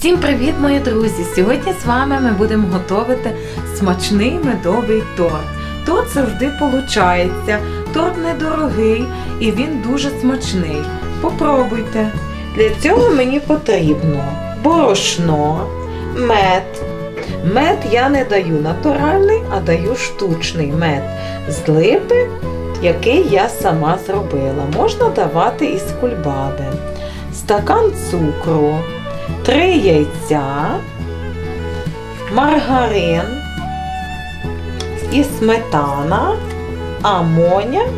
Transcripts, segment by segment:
Всім привіт, мої друзі! Сьогодні з вами ми будемо готувати смачний медовий торт. Торт завжди получається, торт недорогий і він дуже смачний. Попробуйте. Для цього мені потрібно борошно, мед. Мед я не даю натуральний, а даю штучний мед з липи, який я сама зробила. Можна давати із кульбаби. Стакан цукру, три яйця, маргарин і сметана, амоняк,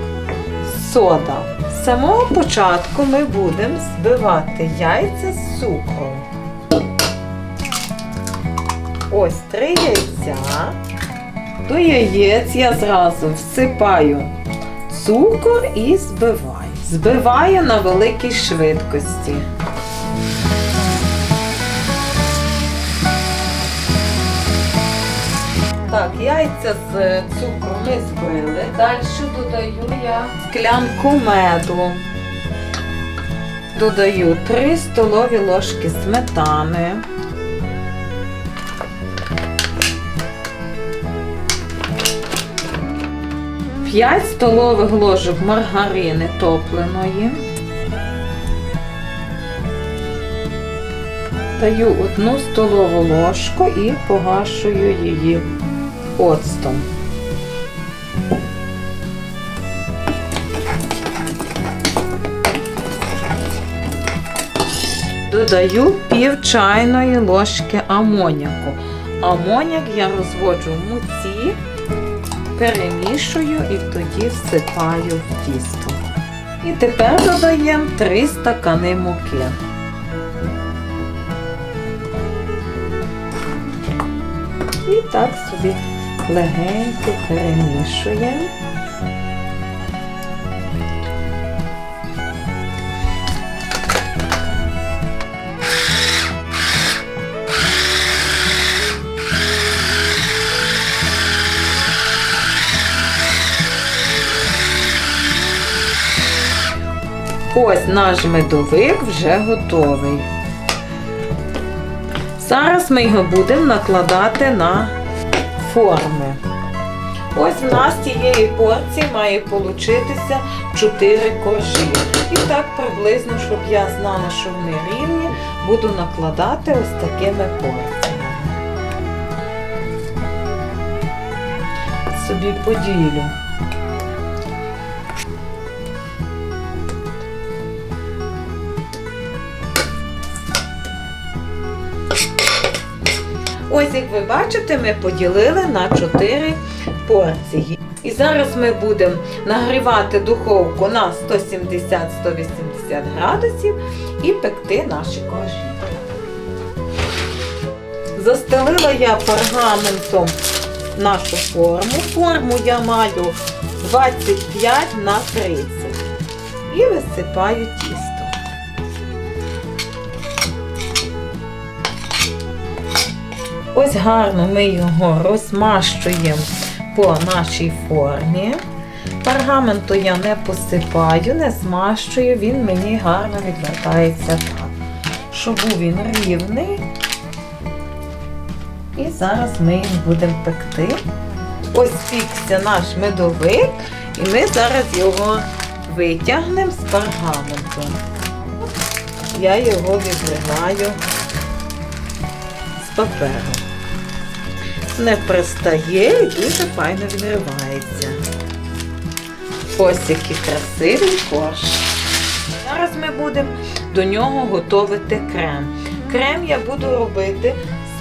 сода. З самого початку ми будемо збивати яйця з цукром. Ось три яйця. До яєць я зразу всипаю цукор і збиваю. Збиваю на великій швидкості. Так, яйця з цукру ми збили. Далі додаю я склянку меду. Додаю 3 столові ложки сметани. П'ять столових ложок маргарини топленої. Даю одну столову ложку і погашую її оцтом. Додаю пів чайної ложки амоняку. Амоняк я розводжу в муці, перемішую і тоді всипаю в тісто. І тепер додаємо 3 стакани муки. І так собі легенько перемішуємо. Ось наш медовик вже готовий. Зараз ми його будемо накладати на форми. Ось в нас цієї порції має получитися 4 коржі. І так приблизно, щоб я знала, що вони рівні, буду накладати ось такими порціями. Собі поділю. Ось, як ви бачите, ми поділили на 4 порції. І зараз ми будемо нагрівати духовку на 170-180 градусів і пекти наші коржі. Застелила я пергаментом нашу форму. Форму я маю 25 на 30 і висипаю Ось гарно ми його розмащуємо по нашій формі. Пергаменту я не посипаю, не змащую, він мені гарно відвертається так, щоб був він рівний. І зараз ми їм будемо пекти. Ось пікся наш медовик, і ми зараз його витягнемо з пергаменту. Я його відриваю паперу. Не пристає і дуже файно відривається. Ось який красивий корж. Зараз ми будемо до нього готувати крем. Крем я буду робити,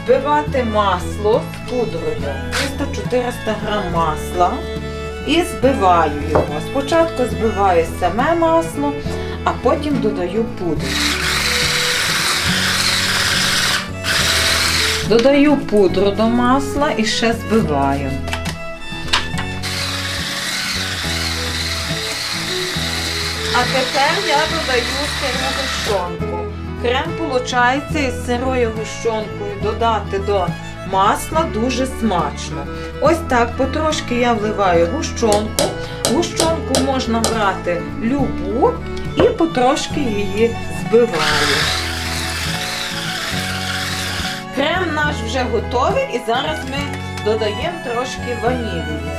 збивати масло з пудрою. 300-400 грам масла і збиваю його. Спочатку збиваю саме масло, а потім додаю пудру. Додаю пудру до масла і ще збиваю. А тепер я додаю сиру гущонку. Крем виходить із сирою гущонкою додати до масла дуже смачно. Ось так потрошки я вливаю гущонку. Гущонку можна брати любу і потрошки її збиваю. Крем наш вже готовий і зараз ми додаємо трошки ванілії.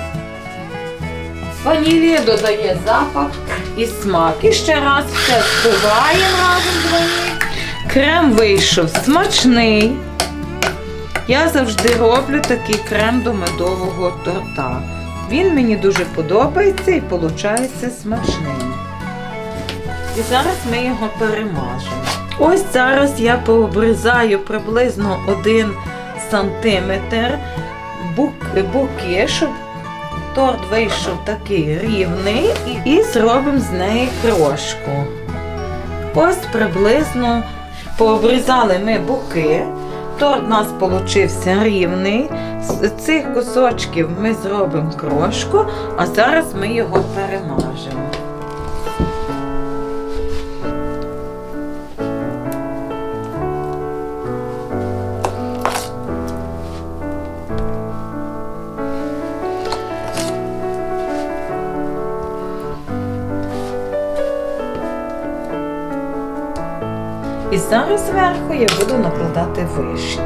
Ванілія додає запах і смак. І ще раз все збиваємо разом з ванілією. Крем вийшов смачний. Я завжди роблю такий крем до медового торта. Він мені дуже подобається і виходить смачний. І зараз ми його перемажемо. Ось зараз я пообрізаю приблизно 1 сантиметр бук- буки, щоб торт вийшов такий рівний, і зробимо з неї крошку. Ось приблизно пообрізали ми буки. Торт у нас получився рівний. З цих кусочків ми зробимо крошку, а зараз ми його перемажемо. І зараз зверху я буду накладати вишні.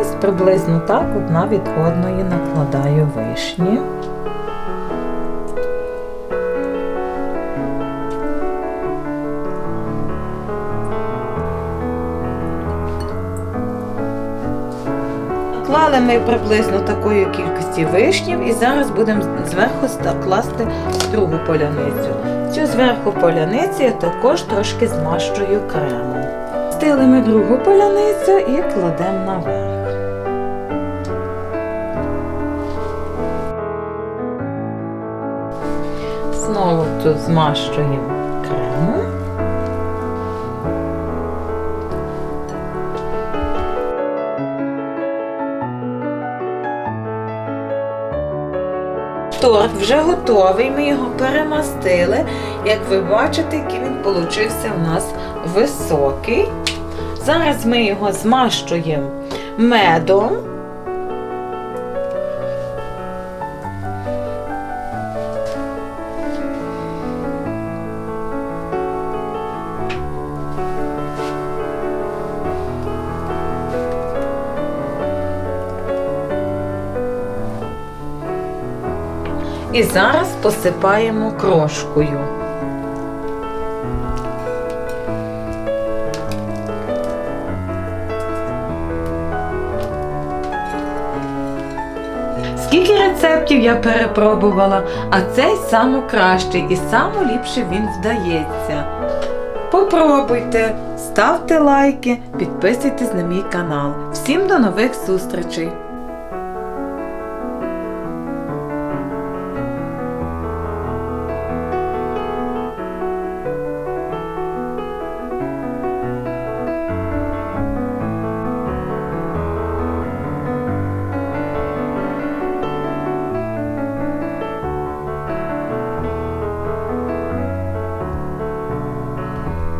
Ось приблизно так одна від одної накладаю вишні. Наклали ми приблизно такої кількості вишнів і зараз будемо зверху класти другу поляницю. Цю зверху поляницю я також трошки змащую кремом. Стили другу поляницю і кладемо наверх. Знову тут змащуємо Торт вже готовий, ми його перемастили. Як ви бачите, який він получився у нас високий. Зараз ми його змащуємо медом. І зараз посипаємо крошкою. Скільки рецептів я перепробувала, а цей найкращий і найліпше він вдається. Попробуйте, ставте лайки, підписуйтесь на мій канал. Всім до нових зустрічей!